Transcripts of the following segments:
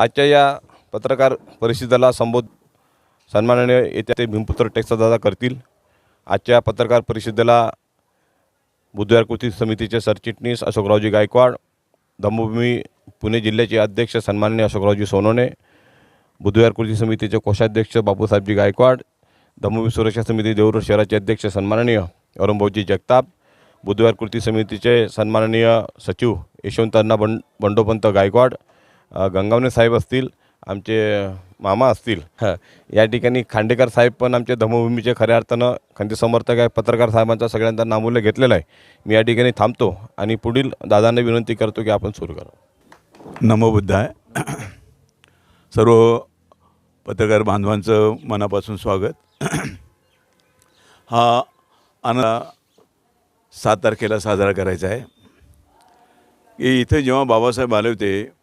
आजच्या या पत्रकार परिषदेला संबोध सन्माननीय येत्या ते भीमपुत्र टेक्सा दादा करतील. आजच्या पत्रकार परिषदेला बुधवार कृती समितीचे सरचिटणीस अशोकरावजी गायकवाड धम्मभूमी पुणे जिल्ह्याचे अध्यक्ष सन्माननीय अशोकरावजी सोनोने बुधवार कृती समितीचे कोषाध्यक्ष बापूसाहेबजी गायकवाड धम्मभूमी सुरक्षा समिती देऊर शहराचे अध्यक्ष सन्माननीय औरंगभाऊजी जगताप बुधवार कृती समितीचे सन्माननीय सचिव यशवंत अण्णा बंड बंडोपंत गायकवाड गंगावणे साहेब असतील आमचे मामा असतील. हं. या ठिकाणी खांडेकर साहेब पण आमचे धम्मभूमीचे खऱ्या अर्थानं खंदी समर्थक आहे. पत्रकार साहेबांचा सगळ्यांचा नामूल्य घेतलेला आहे. मी या ठिकाणी थांबतो आणि पुढील दादांना विनंती करतो की आपण सुरू करू. नमो बुद्धाय. सर्व पत्रकार बांधवांचं मनापासून स्वागत. हा आनंद सात तारखेला साजरा करायचा आहे. की इथं जेव्हा बाबासाहेब आले होते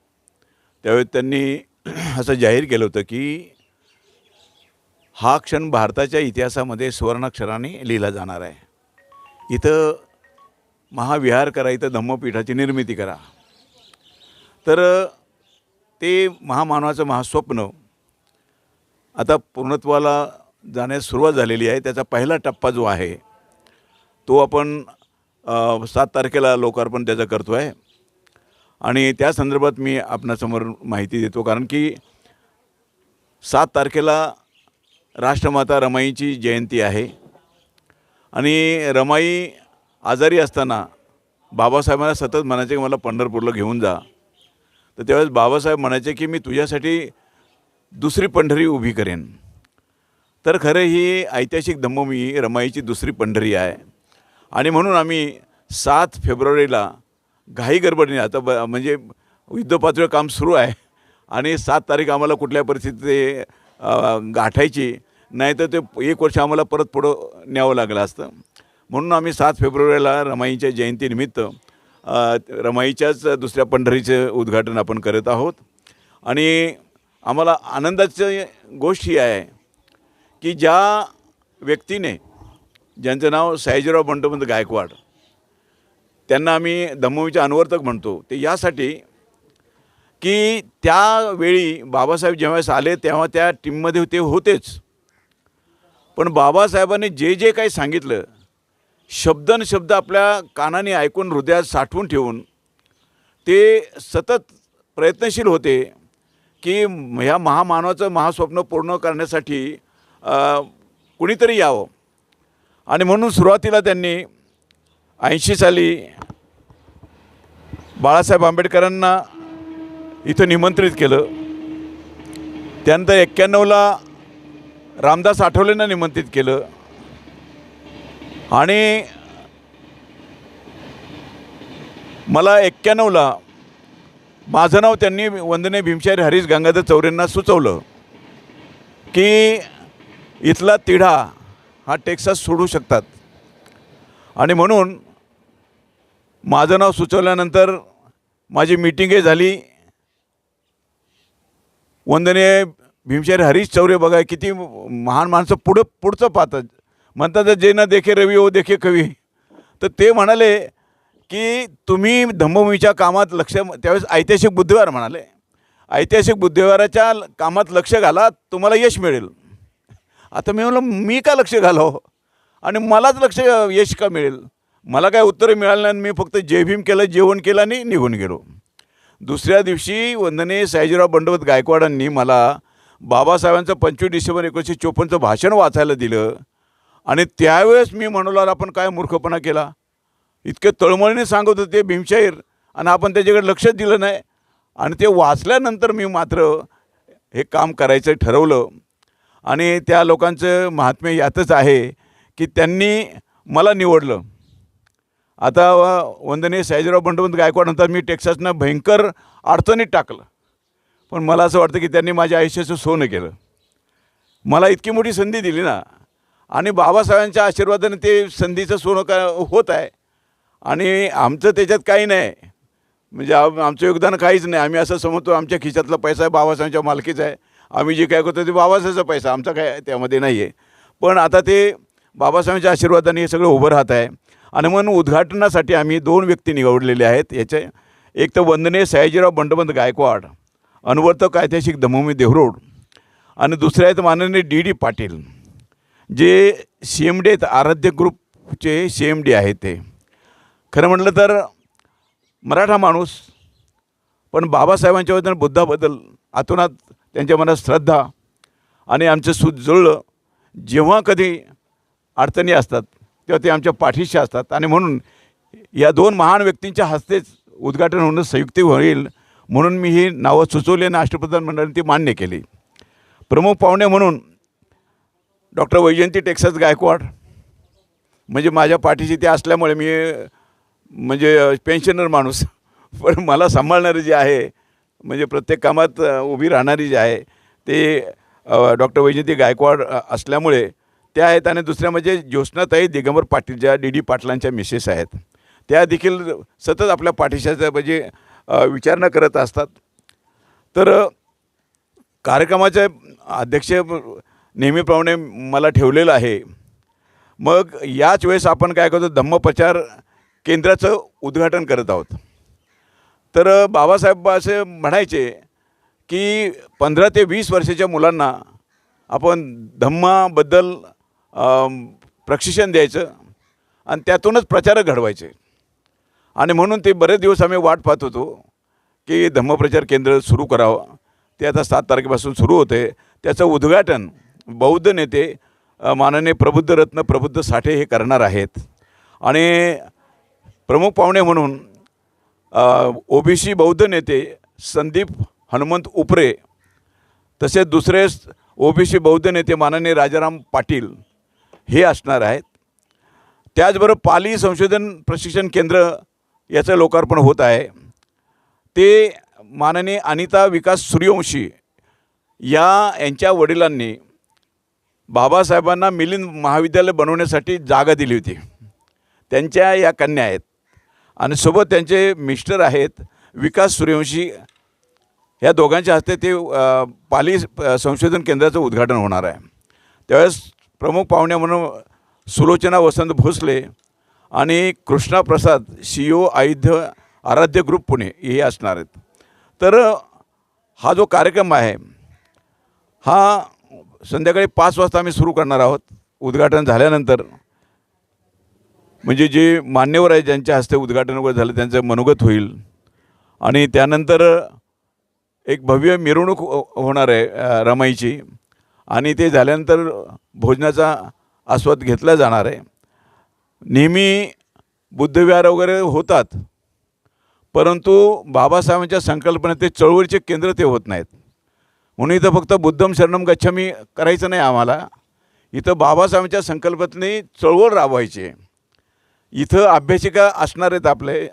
त्यावेळी त्यांनी असं जाहीर केलं होतं की हा क्षण भारताच्या इतिहासामध्ये सुवर्णाक्षराने लिहिला जाणार आहे. इथं महाविहार करा इथं धम्मपीठाची निर्मिती करा. तर ते महामानवाचं महास्वप्न आता पूर्णत्वाला जाण्यास सुरुवात झालेली आहे. त्याचा पहिला टप्पा जो आहे तो आपण सात तारखेला लोकार्पण त्याचं करतो आहे. आणि त्या संदर्भात मी आपणासमोर माहिती देतो. कारण की सात तारखेला राष्ट्रमाता रमाईची जयंती आहे. आणि रमाई आजारी असताना बाबासाहेबांना सतत म्हणायचे की मला पंढरपूरला घेऊन जा. तर त्यावेळेस बाबासाहेब म्हणायचे की मी तुझ्यासाठी दुसरी पंढरी उभी करेन. तर खरं ही ऐतिहासिक धम्मभूमी रमाईची दुसरी पंढरी आहे. आणि म्हणून आम्ही सात फेब्रुवारीला घाई गडबडीने आता ब म्हणजे युद्धपातळीवर काम सुरू आहे. आणि सात तारीख आम्हाला कुठल्या परिस्थितीत गाठायची नाही तर ते एक वर्ष आम्हाला परत पुढं न्यावं लागलं असतं. म्हणून आम्ही सात फेब्रुवारीला रमाईच्या जयंतीनिमित्त रमाईच्याच दुसऱ्या पंढरीचं उद्घाटन आपण करत आहोत. आणि आम्हाला आनंदाची गोष्ट ही आहे की ज्या व्यक्तीने ज्यांचं नाव सायजीराव बंडोपंत गायकवाड त्यांना आम्ही धम्मवीचे अनुवर्तक म्हणतो. ते यासाठी की त्यावेळी बाबासाहेब जेव्हा आले तेव्हा त्या टीममध्ये ते होतेच. पण बाबासाहेबांनी जे जे काही सांगितलं शब्दन शब्द आपल्या कानाने ऐकून हृदयात साठवून ठेवून ते सतत प्रयत्नशील होते की ह्या महामानवाचं महास्वप्न पूर्ण करण्यासाठी कुणीतरी यावं. आणि म्हणून सुरुवातीला त्यांनी ऐंशी साली बाळासाहेब आंबेडकरांना इथं निमंत्रित केलं. त्यानंतर एक्क्याण्णवला रामदास आठवलेंना निमंत्रित केलं. आणि मला एक्क्याण्णवला माझं नाव त्यांनी वंदने भीमशारी हरीश गंगाधर चौरेंना सुचवलं की इथला तिढा हा टेक्सास सोडू शकतात. आणि म्हणून माझं नाव सुचवल्यानंतर माझी मिटिंगही झाली. वंदनीय भीमशारी हरीश चौरे बघा किती महान माणसं पुढं पुढचं पाहतात. म्हणतात जे ना देखे रवी हो देखे कवी. तर ते म्हणाले की तुम्ही धम्मभूमीच्या कामात लक्ष त्यावेळेस ऐतिहासिक बुद्धिवार म्हणाले. ऐतिहासिक बुद्धिवाराच्या कामात लक्ष घाला तुम्हाला यश मिळेल. आता मी म्हणलं मी का लक्ष घालावं? आणि मलाच लक्ष यश का मिळेल? मला काय उत्तरं मिळालं नाही मी फक्त जय भीम केलं जेवण केलं आणि निघून गेलो. दुसऱ्या दिवशी वंदने सयाजीराव बंडवत गायकवाडांनी मला बाबासाहेबांचं पंचवीस डिसेंबर एकोणीसशे चोपन्नचं भाषण वाचायला दिलं आणि त्यावेळेस मी म्हणलो आपण काय मूर्खपणा केला? इतके तळमळीने सांगत होते भीमशाहीर आणि आपण त्याच्याकडे लक्षच दिलं नाही. आणि ते वाचल्यानंतर मी मात्र हे काम करायचं ठरवलं. आणि त्या लोकांचं महात्म्य यातच आहे की त्यांनी मला निवडलं. आता व- वंदनीय सयाजीराव बंडवंत गायकवाड म्हणतात मी टेक्सासनं भयंकर अडचणीत टाकलं. पण मला असं वाटतं की त्यांनी माझ्या आयुष्याचं सोनं केलं. मला इतकी मोठी संधी दिली ना. आणि बाबासाहेबांच्या आशीर्वादाने ते संधीचं सोनं का होत आहे. आणि आमचं त्याच्यात काही नाही. म्हणजे आम- आमचं योगदान काहीच नाही. आम्ही असं समजतो आमच्या खिशातला पैसा बाबासाहेबांच्या मालकीचा आहे. आम्ही जे काय करतो ते बाबासाहेबचा पैसा आमचा काय त्यामध्ये नाही आहे पण आता ते बाबासाहेबांच्या आशीर्वादाने हे सगळं उभं राहत आहे. आणि म्हणून उद्घाटनासाठी आम्ही दोन व्यक्ती निवडलेले आहेत. याचे एक तर वंदने सयाजीराव बंडोपंत गायकवाड अनुवर्तक ऐतिहासिक दमोमी देवरोड आणि दुसरे आहेत माननीय डी डी पाटील जे सी एम डी आहेत आराध्य ग्रुपचे सी एम डी आहेत ते. खरं म्हटलं तर मराठा माणूस पण बाबासाहेबांच्या वतीनं बुद्धाबद्दल आतोनात त्यांच्या मनात श्रद्धा आणि आमचं सूत जुळलं जेव्हा कधी अडचणी असतात तेव्हा ते आमच्या पाठीशी असतात. आणि म्हणून या दोन महान व्यक्तींच्या हस्तेच उद्घाटन होणं संयुक्त होईल. म्हणून मी ही नावं सुचवली आणि राष्ट्रप्रधान मंडळाने ती मान्य केली. प्रमुख पाहुणे म्हणून डॉक्टर वैजयंती टेक्सास गायकवाड. म्हणजे माझ्या पाठीशी ते असल्यामुळे मी म्हणजे पेन्शनर माणूस. पण मला सांभाळणारे जे आहे म्हणजे प्रत्येक कामात उभी राहणारी जी आहे ते डॉक्टर वैजयंती गायकवाड असल्यामुळे त्या आहेत आणि दुसऱ्या म्हणजे ज्योत्स्नाताई दिगंबर पाटील ज्या डी डी पाटलांच्या मिसेस आहेत. त्या देखील सतत आपल्या पाठीशाच्या म्हणजे विचारणा करत असतात. तर कार्यक्रमाचे अध्यक्ष नेहमीप्रमाणे मला ठेवलेलं आहे. मग याच वेळेस आपण काय करतो धम्मप्रचार केंद्राचं उद्घाटन करत आहोत. तर बाबासाहेब असे म्हणायचे की पंधरा ते वीस वर्षाच्या मुलांना आपण धम्माबद्दल प्रशिक्षण द्यायचं आणि त्यातूनच प्रचारक घडवायचे. आणि म्हणून ते बरेच दिवस आम्ही वाट पाहत होतो की धम्मप्रचार केंद्र सुरू करावं. ते आता सात तारखेपासून सुरू होते. त्याचं उद्घाटन बौद्ध नेते अ, माननीय प्रबुद्ध रत्न प्रबुद्ध साठे हे करणार आहेत. आणि प्रमुख पाहुणे म्हणून ओबीसी बौद्ध नेते संदीप हनुमंत उपरे तसेच दुसरे ओबीसी बौद्ध नेते माननीय राजाराम पाटील हे असणार आहेत. त्याचबरोबर पाली संशोधन प्रशिक्षण केंद्र याचं लोकार्पण होत आहे. ते माननीय अनिता विकास सूर्यवंशी या यांच्या वडिलांनी बाबासाहेबांना मिलिंद महाविद्यालय बनवण्यासाठी जागा दिली होती. त्यांच्या या कन्या आहेत. आणि सोबत त्यांचे मिस्टर आहेत विकास सूर्यवंशी. या दोघांच्या हस्ते ते पाली संशोधन केंद्राचं उद्घाटन होणार आहे. त्यावेळेस प्रमुख पाहुण्या म्हणून सुलोचना वसंत भोसले आणि कृष्णा प्रसाद सी ओ आयुध्य आराध्य ग्रुप पुणे हे असणार आहेत. तर हा जो कार्यक्रम आहे हा संध्याकाळी पाच वाजता आम्ही सुरू करणार आहोत. उद्घाटन झाल्यानंतर म्हणजे जे मान्यवर आहे ज्यांच्या हस्ते उद्घाटन वगैरे झालं त्यांचं मनोगत होईल. आणि त्यानंतर एक भव्य मिरवणूक हो- होणार आहे रमाईची. आणि ते झाल्यानंतर भोजनाचा आस्वाद घेतला जाणार आहे. नेहमी बुद्धविहार वगैरे होतात परंतु बाबासाहेबांच्या संकल्पनेत ते चळवळीचे केंद्र ते होत नाहीत. म्हणून इथं फक्त बुद्धम शरणम गच्छामी करायचं नाही आम्हाला. इथं बाबासाहेबांच्या संकल्पनेने चळवळ राबवायची इथं अभ्यासिका असणार आहेत आपले.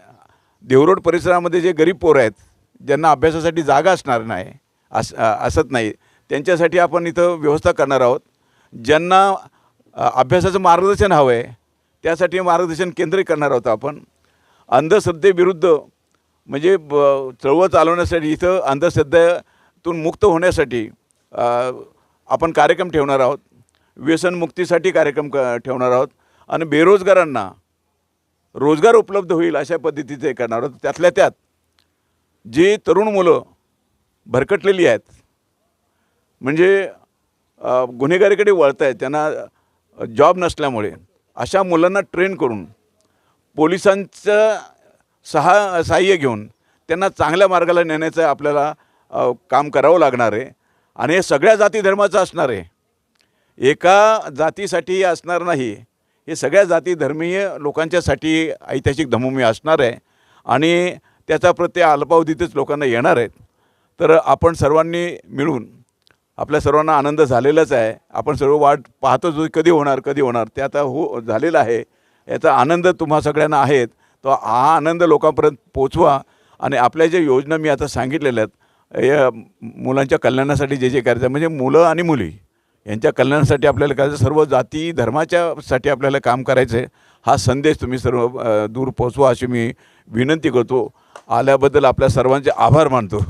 देवरोड परिसरामध्ये जे गरीब पोरं आहेत ज्यांना अभ्यासासाठी जागा असणार नाही अस असत नाही. त्यांच्यासाठी आपण इथं व्यवस्था करणार आहोत. ज्यांना अभ्यासाचं मार्गदर्शन हवं आहे त्यासाठी मार्गदर्शन केंद्रित करणार आहोत आपण. अंधश्रद्धेविरुद्ध म्हणजे ब चळवळ चालवण्यासाठी इथं अंधश्रद्धेतून मुक्त होण्यासाठी आपण कार्यक्रम ठेवणार आहोत. व्यसनमुक्तीसाठी कार्यक्रम क ठेवणार आहोत. आणि बेरोजगारांना रोजगार उपलब्ध होईल अशा पद्धतीचे करणार आहोत. त्यातल्या त्यात जी तरुण मुलं भरकटलेली आहेत म्हणजे गुन्हेगारीकडे वळत आहेत त्यांना जॉब नसल्यामुळे. अशा मुलांना ट्रेन करून पोलिसांचं सहा सहाय्य घेऊन त्यांना चांगल्या मार्गाला नेण्याचं आपल्याला काम करावं लागणार आहे. आणि हे सगळ्या जाती धर्माचं असणार आहे. एका जातीसाठी असणार नाही. हे सगळ्या जाती धर्मीय लोकांच्यासाठी ऐतिहासिक धमूमी असणार आहे. आणि त्याचा प्रत्यय अल्पावधीतच लोकांना येणार आहेत तर आपण सर्वांनी मिळून आपल्या सर्वांना आनंद झालेलाच आहे. आपण सर्व वाट पाहतो जो कधी होणार कधी होणार. ते आता हो झालेलं आहे. याचा आनंद तुम्हा सगळ्यांना आहेत. तो हा आनंद लोकांपर्यंत पोचवा आणि आपल्या ज्या योजना मी आता सांगितलेल्या आहेत या मुलांच्या कल्याणासाठी जे जे करायचं आहे, म्हणजे मुलं आणि मुली यांच्या कल्याणासाठी आपल्याला करायचं सर्व जाती धर्माच्यासाठी आपल्याला काम करायचं आहे. हा संदेश तुम्ही सर्व दूर पोचवा अशी मी विनंती करतो. आल्याबद्दल आपल्या सर्वांचे आभार मानतो.